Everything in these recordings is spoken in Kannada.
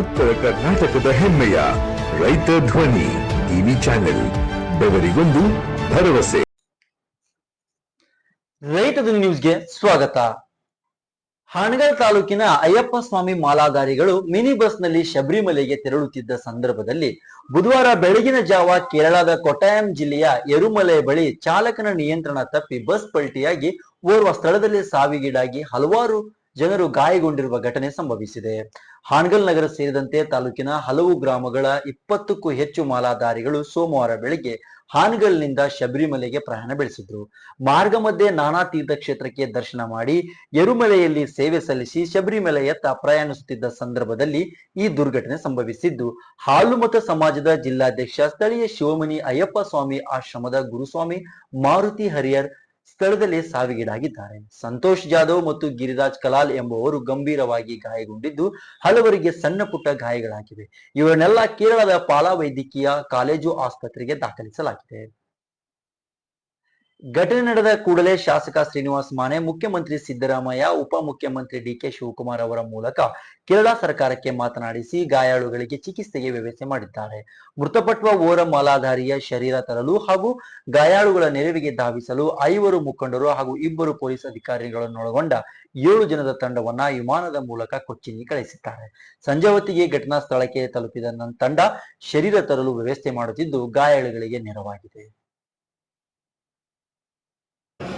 ಉತ್ತರ ಕರ್ನಾಟಕದ ಹೆಮ್ಮೆಯ ರೈತ ಧ್ವನಿ ಟಿವಿ ಚಾನೆಲ್, ಬೆವರಿಗೊಂದು ಭರವಸೆ. ರೈತದ ನ್ಯೂಸ್ಗೆ ಸ್ವಾಗತ. ಹಾನಗಲ್ ತಾಲೂಕಿನ ಅಯ್ಯಪ್ಪ ಸ್ವಾಮಿ ಮಾಲಾಧಾರಿಗಳು ಮಿನಿ ಬಸ್ನಲ್ಲಿ ಶಬರಿಮಲೆಗೆ ತೆರಳುತ್ತಿದ್ದ ಸಂದರ್ಭದಲ್ಲಿ ಬುಧವಾರ ಬೆಳಗಿನ ಜಾವ ಕೇರಳದ ಕೊಟ್ಟಾಯಂ ಜಿಲ್ಲೆಯ ಎರುಮಲೆ ಬಳಿ ಚಾಲಕನ ನಿಯಂತ್ರಣ ತಪ್ಪಿ ಬಸ್ ಪಲ್ಟಿಯಾಗಿ ಓರ್ವ ಸ್ಥಳದಲ್ಲಿ ಸಾವಿಗೀಡಾಗಿ ಹಲವಾರು ಜನರು ಗಾಯಗೊಂಡಿರುವ ಘಟನೆ ಸಂಭವಿಸಿದೆ. ಹಾನಗಲ್ ನಗರ ಸೇರಿದಂತೆ ತಾಲೂಕಿನ ಹಲವು ಗ್ರಾಮಗಳ ಇಪ್ಪತ್ತಕ್ಕೂ ಹೆಚ್ಚು ಮಾಲಾಧಾರಿಗಳು ಸೋಮವಾರ ಬೆಳಗ್ಗೆ ಹಾನಗಲ್ನಿಂದ ಶಬರಿಮಲೆಗೆ ಪ್ರಯಾಣ ಬೆಳೆಸಿದ್ರು. ಮಾರ್ಗ ಮಧ್ಯೆ ನಾನಾ ತೀರ್ಥಕ್ಷೇತ್ರಕ್ಕೆ ದರ್ಶನ ಮಾಡಿ ಎರುಮಲೆಯಲ್ಲಿ ಸೇವೆ ಸಲ್ಲಿಸಿ ಶಬರಿಮಲೆಯತ್ತ ಪ್ರಯಾಣಿಸುತ್ತಿದ್ದ ಸಂದರ್ಭದಲ್ಲಿ ಈ ದುರ್ಘಟನೆ ಸಂಭವಿಸಿದ್ದು. ಹಾಲುಮತ ಸಮಾಜದ ಜಿಲ್ಲಾಧ್ಯಕ್ಷ ಸ್ಥಳೀಯ ಶಿವಮಣಿ ಅಯ್ಯಪ್ಪ ಸ್ವಾಮಿ ಆಶ್ರಮದ ಗುರುಸ್ವಾಮಿ ಮಾರುತಿ ಹರಿಯರ್ ಸ್ಥಳದಲ್ಲಿ ಸಾವಿಗೀಡಾಗಿದ್ದಾರೆ. ಸಂತೋಷ್ ಜಾಧವ್ ಮತ್ತು ಗಿರಿರಾಜ್ ಕಲಾಲ್ ಎಂಬುವರು ಗಂಭೀರವಾಗಿ ಗಾಯಗೊಂಡಿದ್ದು ಹಲವರಿಗೆ ಸಣ್ಣ ಪುಟ್ಟ ಗಾಯಗಳಾಗಿವೆ. ಇವರನ್ನೆಲ್ಲ ಕೇರಳದ ಪಾಲಾ ವೈದ್ಯಕೀಯ ಕಾಲೇಜು ಆಸ್ಪತ್ರೆಗೆ ದಾಖಲಿಸಲಾಗಿದೆ. ಘಟನೆ ನಡೆದ ಕೂಡಲೇ ಶಾಸಕ ಶ್ರೀನಿವಾಸ್ ಮಾನೆ, ಮುಖ್ಯಮಂತ್ರಿ ಸಿದ್ದರಾಮಯ್ಯ ಉಪಮುಖ್ಯಮಂತ್ರಿ ಡಿ ಕೆ ಶಿವಕುಮಾರ್ ಅವರ ಮೂಲಕ ಕೇರಳ ಸರ್ಕಾರಕ್ಕೆ ಮಾತನಾಡಿಸಿ ಗಾಯಾಳುಗಳಿಗೆ ಚಿಕಿತ್ಸೆಗೆ ವ್ಯವಸ್ಥೆ ಮಾಡಿದ್ದಾರೆ. ಮೃತಪಟ್ಟ ಓರ ಮಾಲಾಧಾರಿಯ ಶರೀರ ತರಲು ಹಾಗೂ ಗಾಯಾಳುಗಳ ನೆರವಿಗೆ ಧಾವಿಸಲು ಐವರು ಮುಖಂಡರು ಹಾಗೂ ಇಬ್ಬರು ಪೊಲೀಸ್ ಅಧಿಕಾರಿಗಳನ್ನೊಳಗೊಂಡ ಏಳು ಜನದ ತಂಡವನ್ನ ವಿಮಾನದ ಮೂಲಕ ಕೊಚ್ಚಿನಿ ಕಳಿಸಿದ್ದಾರೆ. ಸಂಜೆ ಹೊತ್ತಿಗೆ ಘಟನಾ ಸ್ಥಳಕ್ಕೆ ತಲುಪಿದ ತಂಡ ಶರೀರ ತರಲು ವ್ಯವಸ್ಥೆ ಮಾಡುತ್ತಿದ್ದು ಗಾಯಾಳುಗಳಿಗೆ ನೆರವಾಗಿದೆ.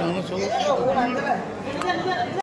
Vamos, vamos.